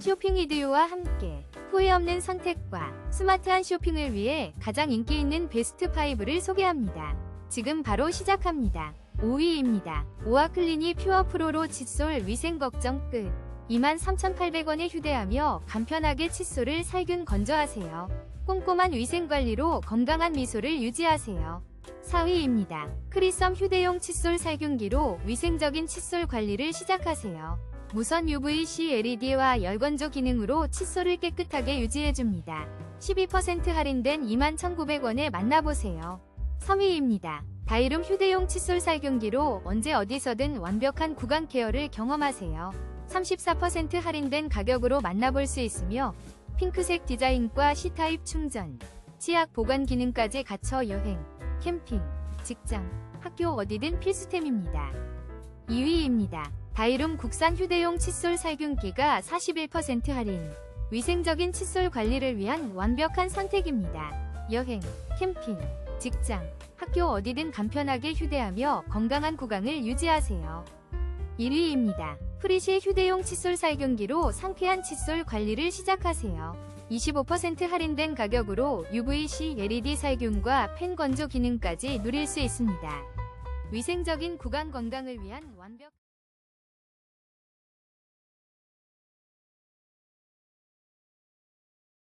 쇼핑 이디오와 함께 후회 없는 선택과 스마트한 쇼핑을 위해 가장 인기 있는 베스트 5를 소개합니다. 지금 바로 시작합니다. 5위입니다. 오아클리니 퓨어 프로로 칫솔 위생 걱정 끝. 23,800원에 휴대하며 간편하게 칫솔을 살균 건조하세요. 꼼꼼한 위생 관리로 건강한 미소를 유지하세요. 4위입니다. 크리썸 휴대용 칫솔 살균기로 위생적인 칫솔 관리를 시작하세요. 무선 UVC LED와 열건조 기능으로 칫솔을 깨끗하게 유지해줍니다. 12% 할인된 21,900원에 만나보세요. 3위입니다. 다이룸 휴대용 칫솔 살균기로 언제 어디서든 완벽한 구강 케어를 경험하세요. 34% 할인된 가격으로 만나볼 수 있으며 핑크색 디자인과 C타입 충전, 치약 보관 기능까지 갖춰 여행, 캠핑, 직장, 학교 어디든 필수템입니다. 2위입니다. 다이룸 국산 휴대용 칫솔 살균기가 41% 할인. 위생적인 칫솔 관리를 위한 완벽한 선택입니다. 여행, 캠핑, 직장, 학교 어디든 간편하게 휴대하며 건강한 구강을 유지하세요. 1위입니다. 프리시 휴대용 칫솔 살균기로 상쾌한 칫솔 관리를 시작하세요. 25% 할인된 가격으로 UVC LED 살균과 팬 건조 기능까지 누릴 수 있습니다. 위생적인 구강 건강을 위한 완벽